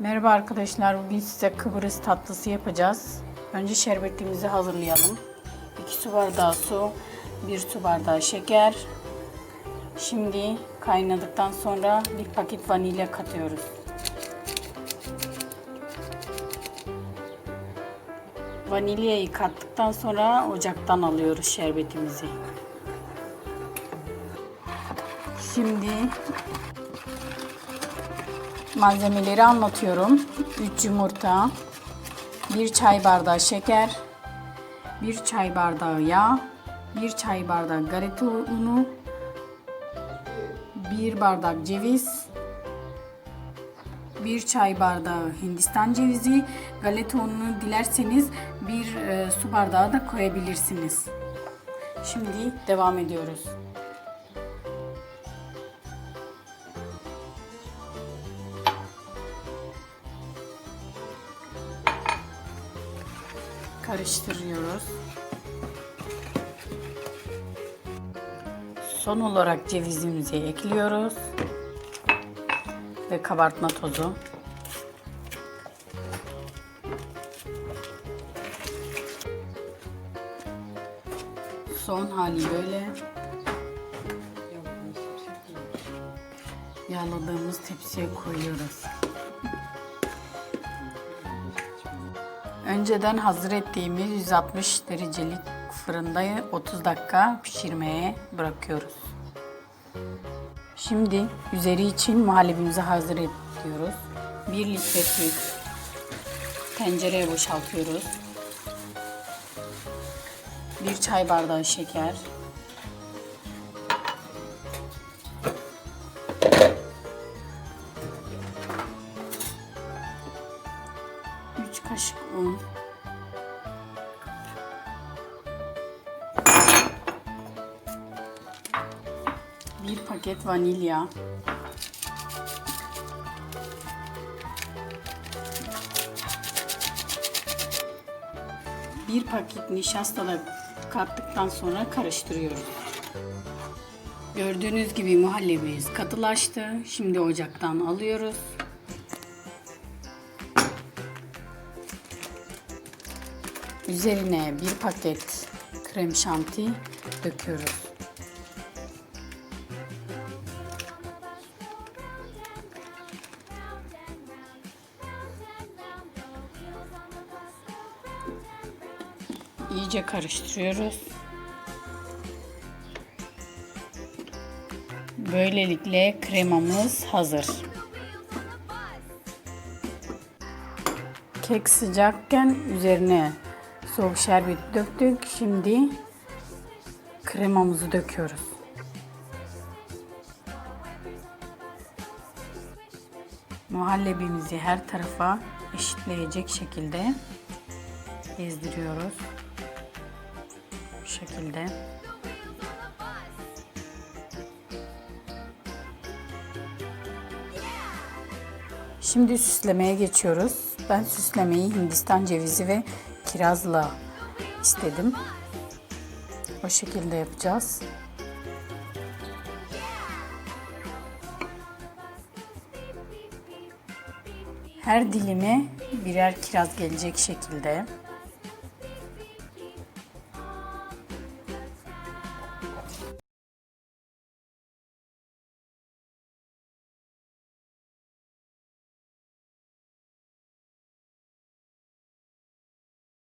Merhaba arkadaşlar. Bugün size Kıbrıs tatlısı yapacağız. Önce şerbetimizi hazırlayalım. 2 su bardağı su, 1 su bardağı şeker. Şimdi kaynadıktan sonra bir paket vanilya katıyoruz. Vanilyayı kattıktan sonra ocaktan alıyoruz şerbetimizi. Şimdi Malzemeleri anlatıyorum. 3 yumurta, 1 çay bardağı şeker, 1 çay bardağı yağ, 1 çay bardağı galeta unu, 1 bardak ceviz, 1 çay bardağı hindistan cevizi, galeta ununu dilerseniz bir e, su bardağı da koyabilirsiniz. Şimdi devam ediyoruz. Karıştırıyoruz. Son olarak cevizimizi ekliyoruz. Ve kabartma tozu. Son hali böyle. Yağladığımız tepsiye koyuyoruz. Önceden hazır ettiğimiz 160 derecelik fırında 30 dakika pişirmeye bırakıyoruz. Şimdi üzeri için muhallebimizi hazır ediyoruz. 1 litre süt tencereye boşaltıyoruz. 1 çay bardağı şeker. Kaşık un. Bir paket vanilya. Bir paket nişasta da kattıktan sonra karıştırıyoruz. Gördüğünüz gibi muhallebimiz katılaştı. Şimdi ocaktan alıyoruz. Üzerine bir paket krem şanti döküyoruz. İyice karıştırıyoruz. Böylelikle kremamız hazır. Kek sıcakken üzerine soğuk şerbet döktük. Şimdi kremamızı döküyoruz. Muhallebimizi her tarafa eşitleyecek şekilde gezdiriyoruz. Bu şekilde. Şimdi süslemeye geçiyoruz. Ben süslemeyi Hindistan cevizi ve kirazla istedim. O şekilde yapacağız. Her dilime birer kiraz gelecek şekilde